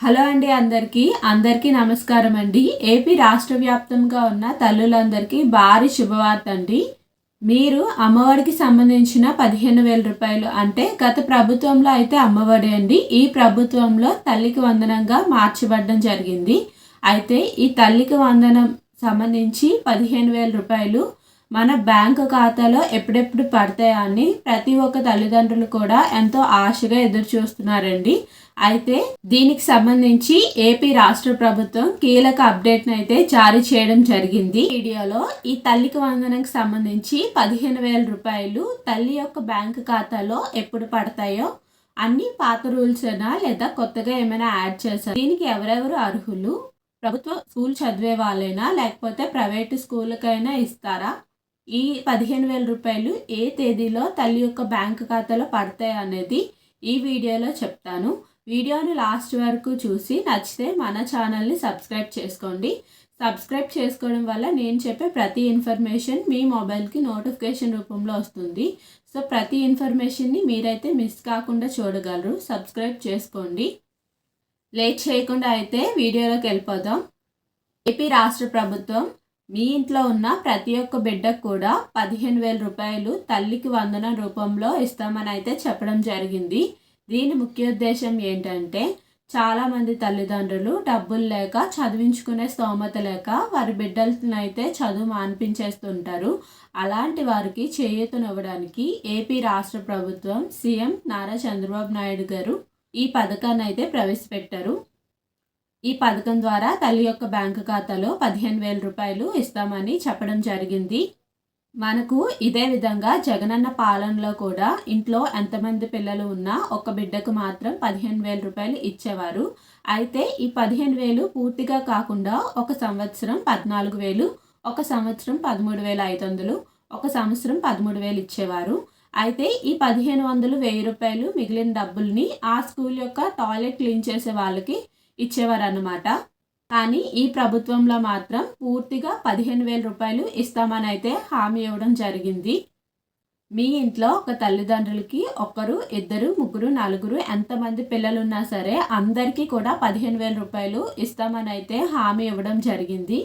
Hello అండి అందరికీ. అందరికీ నమస్కారం అండి. ఏపీ రాష్ట్ర వ్యాప్తంగా ఉన్న తల్లులందరికీ భారీ శుభవార్త అండి. మీరు అమ్మఒడికి సంబంధించిన పదిహేను వేల రూపాయలు అంటే గత ప్రభుత్వంలో అయితే అమ్మఒడి అండి. ఈ ప్రభుత్వంలో తల్లికి వందనంగా మార్చబడడం జరిగింది. అయితే ఈ తల్లికి వందనం సంబంధించి పదిహేను వేల రూపాయలు మన బ్యాంకు ఖాతాలో ఎప్పుడెప్పుడు పడతాయా అని ప్రతి ఒక్క తల్లిదండ్రులు కూడా ఎంతో ఆశగా ఎదురు చూస్తున్నారండి అయితే దీనికి సంబంధించి ఏపీ రాష్ట్ర ప్రభుత్వం కీలక అప్డేట్ను అయితే జారీ చేయడం జరిగింది. వీడియోలో ఈ తల్లికి వందనకు సంబంధించి పదిహేను వేల రూపాయలు తల్లి యొక్క బ్యాంకు ఖాతాలో ఎప్పుడు పడతాయో అన్ని పాత రూల్సేనా లేదా కొత్తగా ఏమైనా యాడ్ చేశారు దీనికి ఎవరెవరు అర్హులు? ప్రభుత్వ స్కూల్ చదివే వాళ్ళైనా లేకపోతే ప్రైవేట్ స్కూల్కైనా ఇస్తారా? ఈ పదిహేను వేల రూపాయలు ఏ తేదీలో తల్లి యొక్క బ్యాంకు ఖాతాలో పడతాయి అనేది ఈ వీడియోలో చెప్తాను. వీడియోను లాస్ట్ వరకు చూసి నచ్చితే మన ఛానల్ని సబ్స్క్రైబ్ చేసుకోండి. సబ్స్క్రైబ్ చేసుకోవడం వల్ల నేను చెప్పే ప్రతి ఇన్ఫర్మేషన్ మీ మొబైల్కి నోటిఫికేషన్ రూపంలో వస్తుంది. సో ప్రతి ఇన్ఫర్మేషన్ని మీరైతే మిస్ కాకుండా చూడగలరు. సబ్స్క్రైబ్ చేసుకోండి. లేట్ చేయకుండా అయితే వీడియోలోకి వెళ్ళిపోదాం. ఏపీ రాష్ట్ర ప్రభుత్వం మీ ఇంట్లో ఉన్న ప్రతి ఒక్క బిడ్డకు కూడా పదిహేను వేల రూపాయలు తల్లికి వందన రూపంలో ఇస్తామని అయితే చెప్పడం జరిగింది. దీని ముఖ్య ఉద్దేశం ఏంటంటే చాలామంది తల్లిదండ్రులు డబ్బులు లేక చదివించుకునే స్తోమత లేక వారి బిడ్డలను అయితే చదువు మాన్పించేస్తుంటారు. అలాంటి వారికి చేయూతనివ్వడానికి ఏపీ రాష్ట్ర ప్రభుత్వం సీఎం నారా చంద్రబాబు నాయుడు గారు ఈ పథకాన్ని అయితే ప్రవేశపెట్టారు. ఈ పథకం ద్వారా తల్లి యొక్క బ్యాంకు ఖాతాలో పదిహేను వేల రూపాయలు ఇస్తామని చెప్పడం జరిగింది. మనకు ఇదే విధంగా జగనన్న పాలనలో కూడా ఇంట్లో ఎంతమంది పిల్లలు ఉన్నా ఒక బిడ్డకు మాత్రం పదిహేను వేల రూపాయలు ఇచ్చేవారు. అయితే ఈ పదిహేను వేలు పూర్తిగా కాకుండా ఒక సంవత్సరం పద్నాలుగు వేలు ఒక సంవత్సరం పదమూడు వేల ఐదు వందలు ఒక సంవత్సరం పదమూడు వేలు ఇచ్చేవారు. అయితే ఈ పదిహేను వందలు వెయ్యి రూపాయలు మిగిలిన డబ్బుల్ని ఆ స్కూల్ యొక్క టాయిలెట్ క్లీన్ చేసే వాళ్ళకి ఇచ్చేవారన్నమాట. కానీ ఈ ప్రభుత్వంలో మాత్రం పూర్తిగా పదిహేను వేల రూపాయలు ఇస్తామని అయితే హామీ ఇవ్వడం జరిగింది. మీ ఇంట్లో ఒక తల్లిదండ్రులకి ఒకరు ఇద్దరు ముగ్గురు నలుగురు ఎంతమంది పిల్లలు ఉన్నా సరే అందరికీ కూడా పదిహేను వేల రూపాయలు ఇస్తామని అయితే హామీ ఇవ్వడం జరిగింది.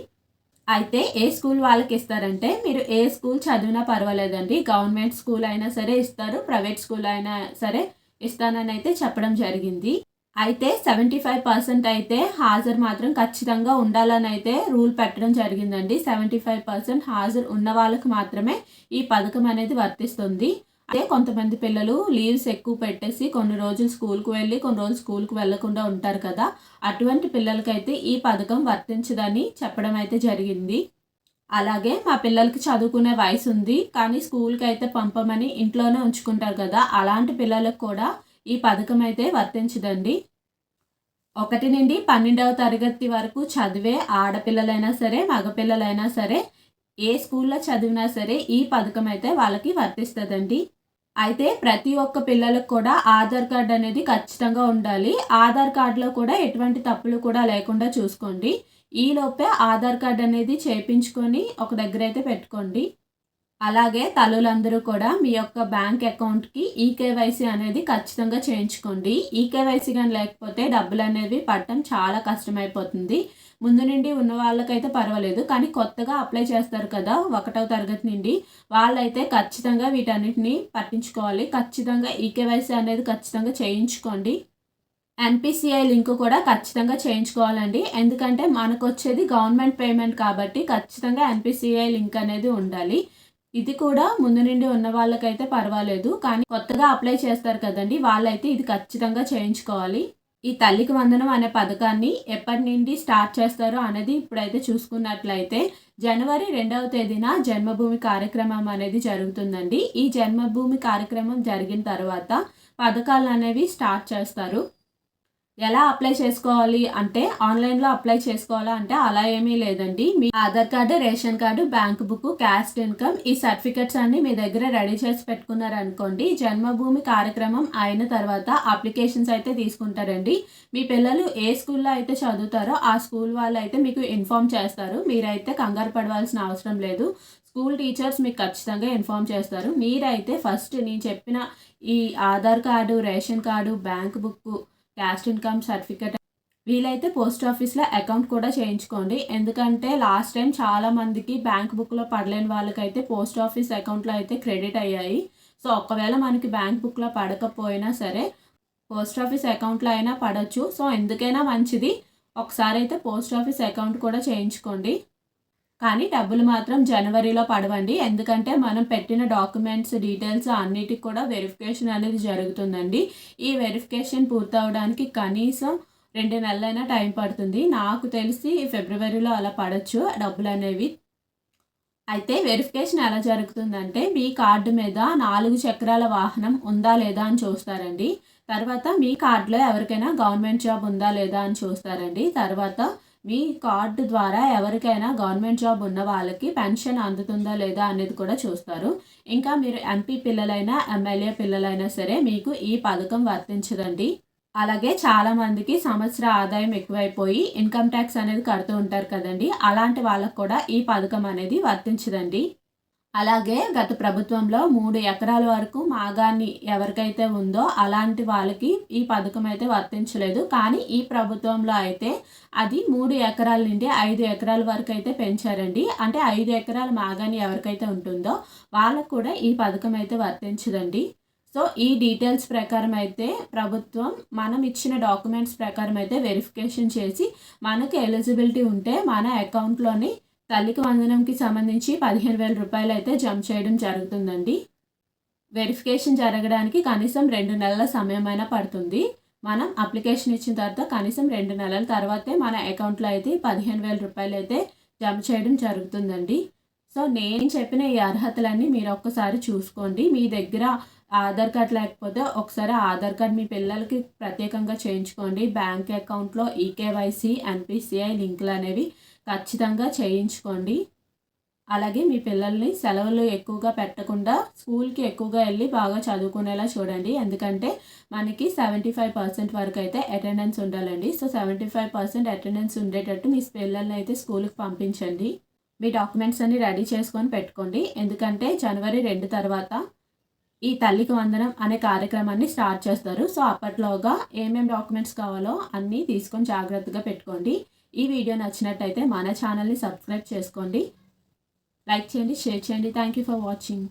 అయితే ఏ స్కూల్ వాళ్ళకి ఇస్తారంటే మీరు ఏ స్కూల్ చదివినా పర్వాలేదండి. గవర్నమెంట్ స్కూల్ అయినా సరే ఇస్తారు ప్రైవేట్ స్కూల్ అయినా సరే ఇస్తానని అయితే చెప్పడం జరిగింది. అయితే సెవెంటీ ఫైవ్ పర్సెంట్ అయితే హాజరు మాత్రం ఖచ్చితంగా ఉండాలని అయితే రూల్ పెట్టడం జరిగిందండి. సెవెంటీ ఫైవ్ పర్సెంట్ హాజరు ఉన్న వాళ్ళకి మాత్రమే ఈ పథకం అనేది వర్తిస్తుంది. అదే కొంతమంది పిల్లలు లీవ్స్ ఎక్కువ పెట్టేసి కొన్ని రోజులు స్కూల్కి వెళ్ళి కొన్ని రోజులు స్కూల్కి వెళ్ళకుండా ఉంటారు కదా. అటువంటి పిల్లలకైతే ఈ పథకం వర్తించదని చెప్పడం అయితే జరిగింది. అలాగే మా పిల్లలకి చదువుకునే వయసు ఉంది కానీ స్కూల్కి అయితే పంపమని ఇంట్లోనే ఉంచుకుంటారు కదా. అలాంటి పిల్లలకు కూడా ఈ పథకం అయితే వర్తించదండి. ఒకటి నుండి పన్నెండవ తరగతి వరకు చదివే ఆడపిల్లలైనా సరే మగపిల్లలైనా సరే ఏ స్కూల్లో చదివినా సరే ఈ పథకం అయితే వాళ్ళకి వర్తిస్తుందండి. అయితే ప్రతి ఒక్క పిల్లలకు కూడా ఆధార్ కార్డ్ అనేది ఖచ్చితంగా ఉండాలి. ఆధార్ కార్డులో కూడా ఎటువంటి తప్పులు కూడా లేకుండా చూసుకోండి. ఈలోపే ఆధార్ కార్డ్ అనేది చేయించుకొని ఒక దగ్గర అయితే పెట్టుకోండి. అలాగే తల్లులందరూ కూడా మీ యొక్క బ్యాంక్ అకౌంట్కి ఈకేవైసీ అనేది ఖచ్చితంగా చేయించుకోండి. ఈకేవైసీ కానీ లేకపోతే డబ్బులు అనేవి పట్టడం చాలా కష్టమైపోతుంది. ముందు నుండి ఉన్న వాళ్ళకైతే పర్వాలేదు. కానీ కొత్తగా అప్లై చేస్తారు కదా ఒకటవ తరగతి నుండి. వాళ్ళైతే ఖచ్చితంగా వీటన్నిటిని పట్టించుకోవాలి. ఖచ్చితంగా ఈకేవైసీ అనేది ఖచ్చితంగా చేయించుకోండి. ఎన్పిసిఐ లింక్ కూడా ఖచ్చితంగా చేయించుకోవాలండి. ఎందుకంటే మనకు వచ్చేది గవర్నమెంట్ పేమెంట్ కాబట్టి ఖచ్చితంగా ఎన్పిసిఐ లింక్ అనేది ఉండాలి. ఇది కూడా ముందు నుండి ఉన్న వాళ్ళకైతే పర్వాలేదు కానీ కొత్తగా అప్లై చేస్తారు కదండి వాళ్ళైతే ఇది ఖచ్చితంగా చేయించుకోవాలి. ఈ తల్లికి వందనం అనే పథకాన్ని ఎప్పటి నుండి స్టార్ట్ చేస్తారో అనేది ఇప్పుడైతే చూసుకున్నట్లయితే జనవరి రెండవ తేదీన జన్మభూమి కార్యక్రమం అనేది జరుగుతుందండి. ఈ జన్మభూమి కార్యక్రమం జరిగిన తర్వాత పథకాలు అనేవి స్టార్ట్ చేస్తారు. ఎలా అప్లై చేసుకోవాలి అంటే ఆన్లైన్లో అప్లై చేసుకోవాలా అంటే అలా ఏమీ లేదండి. మీ Aadhaar card ration card bank book caste income ఈ సర్టిఫికెట్స్ అన్ని మీ దగ్గర రెడీ చేసి పెట్టుకున్నారనుకోండి. జన్మభూమి కార్యక్రమం అయిన తర్వాత అప్లికేషన్స్ అయితే తీసుకుంటారండి. మీ పిల్లలు ఏ స్కూల్లో అయితే చదువుతారో ఆ స్కూల్ వాళ్ళు అయితే మీకు ఇన్ఫామ్ చేస్తారు. మీరైతే కంగారు పడవలసిన అవసరం లేదు. స్కూల్ టీచర్స్ మీకు ఖచ్చితంగా ఇన్ఫామ్ చేస్తారు. మీరైతే ఫస్ట్ నేను చెప్పిన ఈ Aadhaar card ration card bank book caste income certificate వీలైతే పోస్ట్ ఆఫీస్లో అకౌంట్ కూడా చేయించుకోండి. ఎందుకంటే లాస్ట్ టైం చాలా మందికి బ్యాంక్ బుక్లో పడలేని వాళ్ళకైతే పోస్ట్ ఆఫీస్ అకౌంట్లో అయితే క్రెడిట్ అయ్యాయి. సో ఒకవేళ మనకి బ్యాంక్ బుక్లో పడకపోయినా సరే పోస్ట్ ఆఫీస్ అకౌంట్లో అయినా పడవచ్చు సో ఎందుకైనా మంచిది. ఒకసారి అయితే పోస్ట్ ఆఫీస్ అకౌంట్ కూడా చేయించుకోండి. కానీ డబ్బులు మాత్రం జనవరిలో పడవండి. ఎందుకంటే మనం పెట్టిన డాక్యుమెంట్స్ డీటెయిల్స్ అన్నిటికి కూడా వెరిఫికేషన్ అనేది జరుగుతుందండి. ఈ వెరిఫికేషన్ పూర్తవడానికి కనీసం రెండు నెలలైనా టైం పడుతుంది. నాకు తెలిసి ఫిబ్రవరిలో అలా పడచ్చు డబ్బులు అనేవి. అయితే వెరిఫికేషన్ ఎలా జరుగుతుందంటే మీ కార్డు మీద నాలుగు చక్రాల వాహనం ఉందా లేదా అని చూస్తారండి. తర్వాత మీ కార్డులో ఎవరికైనా గవర్నమెంట్ జాబ్ ఉందా లేదా అని చూస్తారండి. తర్వాత మీ కార్డు ద్వారా ఎవరికైనా గవర్నమెంట్ జాబ్ ఉన్న వాళ్ళకి పెన్షన్ అందుతుందా లేదా అనేది కూడా చూస్తారు. ఇంకా మీరు ఎంపీ పిల్లలైనా ఎమ్మెల్యే పిల్లలైనా సరే మీకు ఈ పథకం వర్తించదండి. అలాగే చాలా మందికి సంవత్సర ఆదాయం ఎక్కువైపోయి ఇన్కమ్ ట్యాక్స్ అనేది కడుతూ ఉంటారు కదండి. అలాంటి వాళ్ళకు కూడా ఈ పథకం అనేది వర్తించదండి. అలాగే గత ప్రభుత్వంలో మూడు ఎకరాల వరకు మాగాన్ని ఎవరికైతే ఉందో అలాంటి వాళ్ళకి ఈ పథకం అయితే వర్తించలేదు. కానీ ఈ ప్రభుత్వంలో అయితే అది మూడు ఎకరాల నుండి ఐదు ఎకరాల వరకు అయితే పెంచారండి. అంటే ఐదు ఎకరాల మాగాని ఎవరికైతే ఉంటుందో వాళ్ళకు కూడా ఈ పథకం అయితే వర్తించదండి. సో ఈ డీటెయిల్స్ ప్రకారం అయితే ప్రభుత్వం మనం ఇచ్చిన డాక్యుమెంట్స్ ప్రకారం అయితే వెరిఫికేషన్ చేసి మనకి ఎలిజిబిలిటీ ఉంటే మన అకౌంట్లోని తల్లికి వందనంకి సంబంధించి పదిహేను వేల రూపాయలు అయితే జమ చేయడం జరుగుతుందండి. వెరిఫికేషన్ జరగడానికి కనీసం రెండు నెలల సమయమైనా పడుతుంది. మనం అప్లికేషన్ ఇచ్చిన తర్వాత కనీసం రెండు నెలల తర్వాతే మన అకౌంట్లో అయితే పదిహేను వేల రూపాయలు అయితే జమ చేయడం జరుగుతుందండి. సో నేను చెప్పిన ఈ అర్హతలన్నీ మీరు ఒక్కసారి చూసుకోండి. మీ దగ్గర ఆధార్ కార్డ్ లేకపోతే ఒకసారి ఆధార్ కార్డ్ మీ పిల్లలకి ప్రత్యేకంగా చేయించుకోండి. బ్యాంక్ అకౌంట్లో ఈకేవైసీ ఎన్పిసిఐ లింకులు అనేవి ఖచ్చితంగా చేయించుకోండి. అలాగే మీ పిల్లల్ని సెలవులు ఎక్కువగా పెట్టకుండా స్కూల్కి ఎక్కువగా వెళ్ళి బాగా చదువుకునేలా చూడండి. ఎందుకంటే మనకి సెవెంటీ ఫైవ్ పర్సెంట్ వరకు అయితే అటెండెన్స్ ఉండాలండి. So seventy five percent attendance ఉండేటట్టు మీ పిల్లల్ని అయితే స్కూల్కి పంపించండి. మీ డాక్యుమెంట్స్ అన్ని రెడీ చేసుకొని పెట్టుకోండి. ఎందుకంటే జనవరి రెండు తర్వాత ఈ తల్లికి వందనం అనే కార్యక్రమాన్ని స్టార్ట్ చేస్తారు. సో అప్పట్లోగా ఏమేమి డాక్యుమెంట్స్ కావాలో అన్నీ తీసుకొని జాగ్రత్తగా పెట్టుకోండి. ఈ వీడియో నచ్చినట్టయితే మన ఛానల్ని సబ్స్క్రైబ్ చేసుకోండి. లైక్ చేయండి షేర్ చేయండి. Thank you for watching